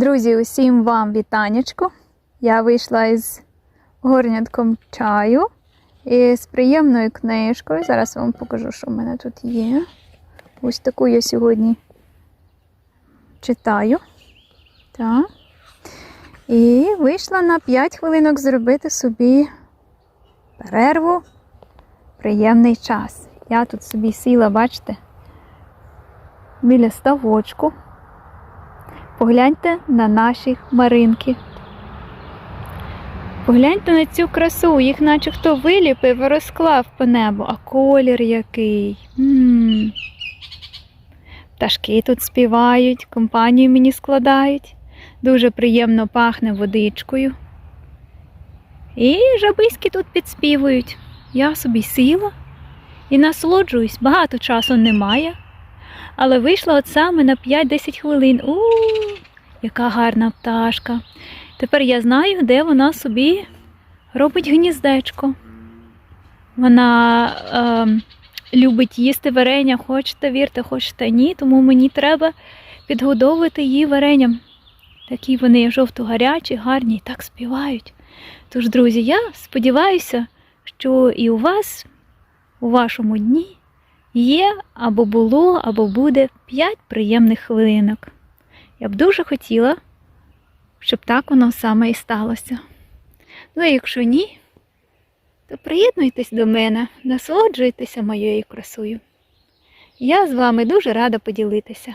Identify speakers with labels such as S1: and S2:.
S1: Друзі, усім вам вітанечко. Я вийшла із горнятком чаю і з приємною книжкою. Зараз вам покажу, що в мене тут є. Ось таку я сьогодні читаю. Так. І вийшла на 5 хвилинок зробити собі перерву, приємний час. Я тут собі сіла, бачите, біля ставочку. Погляньте на наші хмаринки. Погляньте на цю красу, їх наче хто виліпив і розклав по небу, а колір який. м Пташки тут співають, компанію мені складають. Дуже приємно пахне водичкою. І жабиськи тут підспівують. Я собі сіла і насолоджуюсь, багато часу немає. Але вийшла от саме на 5-10 хвилин. У, яка гарна пташка. Тепер я знаю, де вона собі робить гніздечко. Вона е, любить їсти варення, хочете вірте, хочете ні, тому мені треба підгодовувати її варенням. Такі вони жовто-гарячі, гарні і так співають. Тож, друзі, я сподіваюся, що і у вас, у вашому дні, є або було, або буде 5 приємних хвилинок. Я б дуже хотіла, щоб так воно саме і сталося. Ну, а якщо ні, то приєднуйтесь до мене, насолоджуйтеся моєю красою. Я з вами дуже рада поділитися.